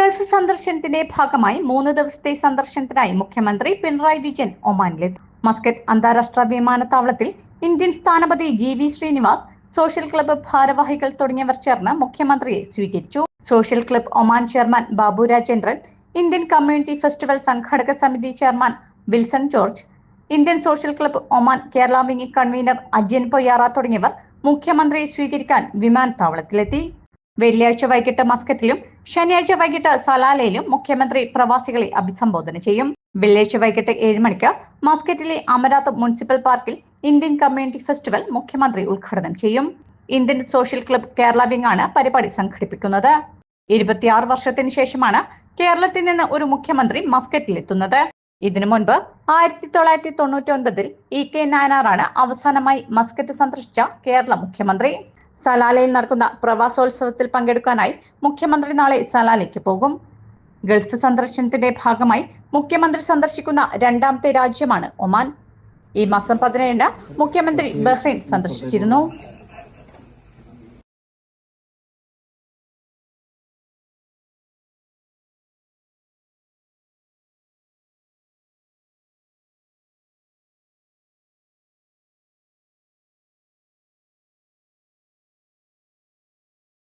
Gulf സന്ദർശനത്തിന്റെ ഭാഗമായി മൂന്ന് ദിവസത്തെ സന്ദർശനത്തിനായി മുഖ്യമന്ത്രി പിണറായി വിജയൻ ഒമാനിലെത്തി. മസ്കറ്റ് അന്താരാഷ്ട്ര വിമാനത്താവളത്തിൽ ഇന്ത്യൻ സ്ഥാനപതി G V Srinivas social club ഭാരവാഹികൾ തുടങ്ങിയവർ ചേർന്ന് മുഖ്യമന്ത്രിയെ സ്വീകരിച്ചു. Social club Oman chairman Babu Rajendran Indian community festival സംഘാടക സമിതി chairman Wilson George Indian social club Oman Kerala wing convenor Ajayan Poyyara തുടങ്ങിയവർ മുഖ്യമന്ത്രിയെ സ്വീകരിക്കാൻ വിമാനത്താവളത്തിലെത്തി. വെള്ളിയാഴ്ച വൈകിട്ട് മസ്കറ്റിലും ശനിയാഴ്ച വൈകിട്ട് സലാലയിലും മുഖ്യമന്ത്രി പ്രവാസികളെ അഭിസംബോധന ചെയ്യും. വെള്ളിയാഴ്ച വൈകിട്ട് ഏഴ് മണിക്ക് മസ്കറ്റിലെ അമരാത്ത് മുനിസിപ്പൽ പാർക്കിൽ ഇന്ത്യൻ കമ്മ്യൂണിറ്റി ഫെസ്റ്റിവൽ മുഖ്യമന്ത്രി ഉദ്ഘാടനം ചെയ്യും. Indian social club Kerala wing ആണ് പരിപാടി സംഘടിപ്പിക്കുന്നത്. ഇരുപത്തിയാറ് വർഷത്തിന് ശേഷമാണ് കേരളത്തിൽ നിന്ന് ഒരു മുഖ്യമന്ത്രി മസ്കറ്റിലെത്തുന്നത് ഇതിനു മുൻപ് ആയിരത്തി തൊള്ളായിരത്തി തൊണ്ണൂറ്റി ഒൻപതിൽ ഇ കെ നായനാറാണ് അവസാനമായി മസ്കറ്റ് സന്ദർശിച്ച കേരള മുഖ്യമന്ത്രി. സലാലയിൽ നടക്കുന്ന പ്രവാസോത്സവത്തിൽ പങ്കെടുക്കാനായി മുഖ്യമന്ത്രി നാളെ സലാലയ്ക്ക് പോകും. ഗൾഫ് സന്ദർശനത്തിന്റെ ഭാഗമായി മുഖ്യമന്ത്രി സന്ദർശിക്കുന്ന രണ്ടാമത്തെ രാജ്യമാണ് ഒമാൻ. ഈ മാസം പതിനേഴിന് മുഖ്യമന്ത്രി ബഹ്റൈൻ സന്ദർശിച്ചിരുന്നു.